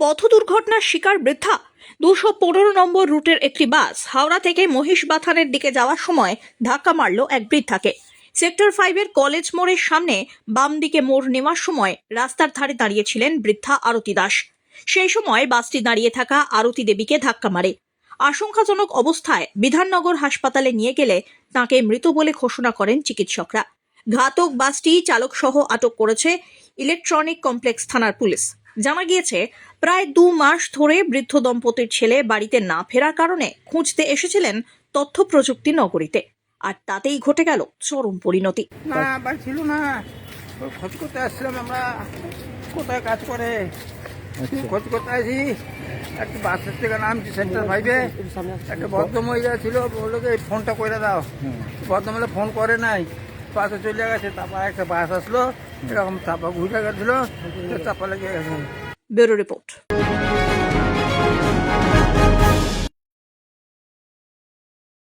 পথ দুর্ঘটনার শিকার বৃদ্ধা। দুশো পনেরো নম্বর রুটের একটি বাস হাওড়া থেকে মহিষবাথানের দিকে যাওয়ার সময় ধাক্কা মারল এক বৃদ্ধাকে। সেক্টর ফাইভের কলেজ মোড়ের সামনে বাম দিকে মোড় নেওয়ার সময় রাস্তার ধারে দাঁড়িয়েছিলেন বৃদ্ধা আরতি দাস। সেই সময় বাসটি দাঁড়িয়ে থাকা আরতি দেবীকে ধাক্কা মারে। আশঙ্কাজনক অবস্থায় বিধাননগর হাসপাতালে নিয়ে গেলে তাঁকে মৃত বলে ঘোষণা করেন চিকিৎসকরা। ঘাতক বাসটি চালক সহ আটক করেছে ইলেকট্রনিক কমপ্লেক্স থানার পুলিশ। জানা গিয়েছে প্রায় দু মাস ধরে বৃদ্ধ দম্পতির ছেলে বাড়িতে না ফেরার কারণে খুঁজতে এসেছিলেন তথ্য প্রযুক্তি নগরীতে। আর তাতেই ঘটে গেল চরম পরিণতি। না বাড়ি ছিল না। খোঁজ করতে আসছিলাম আমরা। কোথায় কাজ করে? খোঁজ করতে আসি। একটা বাসের থেকে নামছি সেন্টার ফাইভে। একটা ভদ্রমহিলা ছিল বলল যে এই ফোনটা করে দাও। ভদ্রমহিলা ফোন করে নাই। বাসে চলে গেছে তারপর একটা বাস আসলো। এরকম চাপা ঘুরে গেছিল চাপা লেগে গেছে। Bureau report.